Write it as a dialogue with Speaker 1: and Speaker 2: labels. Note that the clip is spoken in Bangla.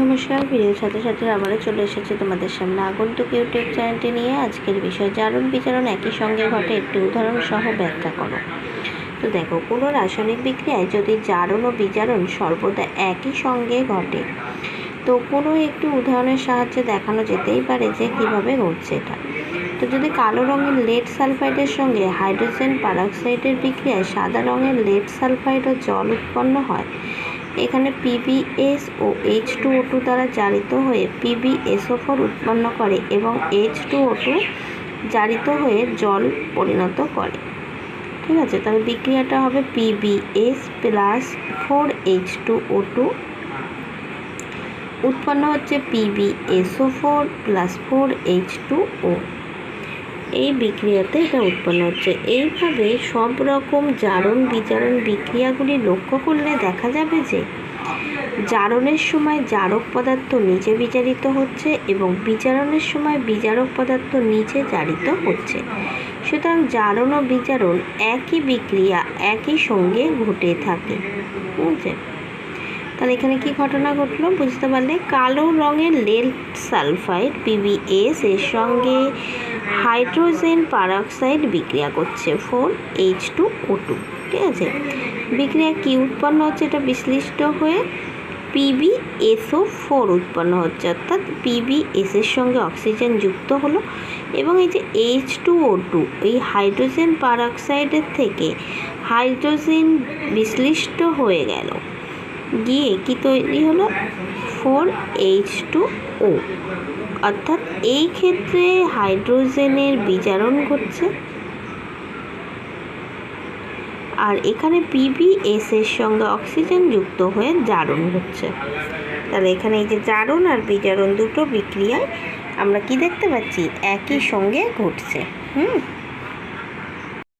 Speaker 1: নমস্কার প্রিয় ছাত্রছাত্রীরা আবারও চলে এসেছে তোমাদের সামনে আগন্তুক ইউটিউব চ্যানেলটি নিয়ে। আজকের বিষয়, জারণ বিচারণ একই সঙ্গে ঘটে, একটি উদাহরণ সহ ব্যাখ্যা করো। তো দেখো কোনো রাসায়নিক বিক্রিয়ায় যদি জারণ ও বিজারণ সর্বদা একই সঙ্গে ঘটে, তো কোনো একটি উদাহরণের সাহায্যে দেখানো যেতেই পারে যে কীভাবে ঘটছে এটা। তো যদি কালো রঙের লেড সালফাইডের সঙ্গে হাইড্রোজেন পারক্সাইডের বিক্রিয়ায় সাদা রঙের লেড সালফাইড ও জল উৎপন্ন হয় এখানে পিবিএস ও এইচ টু ও টু দ্বারা জারিত হয়ে পিবিএসও ফোর উৎপন্ন করে এবং এইচ টু ও টু জারিত হয়ে জল পরিণত করে। ঠিক আছে? তাহলে বিক্রিয়াটা হবে PBS plus four H two O two উৎপন্ন হচ্ছে PBSO four plus four H two O এই বিক্রিয়াতে এটা উৎপন্ন হচ্ছে। এইভাবে সব রকম জারণ বিচারণ বিক্রিয়াগুলি লক্ষ্য করলে দেখা যাবে যে জারণের সময় জারক পদার্থ নিচে বিচারিত হচ্ছে এবং বিচারণের সময় বিচারক পদার্থ নিচে জারিত হচ্ছে। সুতরাং জারণ ও বিচারণ একই বিক্রিয়া, একই সঙ্গে ঘটে থাকে। বুঝছে তাহলে এখানে কি ঘটনা ঘটলো? বুঝতে পারলে কালো রঙের লেড সালফাইড পিবিএস এর সঙ্গে হাইড্রোজেন পারক্সাইড বিক্রিয়া করছে four H two O two, ঠিক আছে? বিক্রিয়া কি উৎপন্ন হচ্ছে? এটা বিশ্লিষ্ট হয়ে পিবি এসও ফোর উৎপন্ন হচ্ছে, অর্থাৎ পিবি এসের সঙ্গে অক্সিজেন যুক্ত হলো এবং এই যে এইচ টু ও টু, এই হাইড্রোজেন পারক্সাইডের থেকে হাইড্রোজেন বিশ্লিষ্ট হয়ে গেল। গিয়ে কি তৈরি হলো? Four H two O. অর্থাৎ এই ক্ষেত্রে হাইড্রোজেনের বিজারণ ঘটছে। আর এখানে পিবিএস এর সঙ্গে অক্সিজেন যুক্ত হয়ে জারণ হচ্ছে তাহলে এখানে এই যে জারণ আর বিজারণ দুটো বিক্রিয়ায় আমরা কি দেখতে পাচ্ছি? একই সঙ্গে ঘটছে। হুম?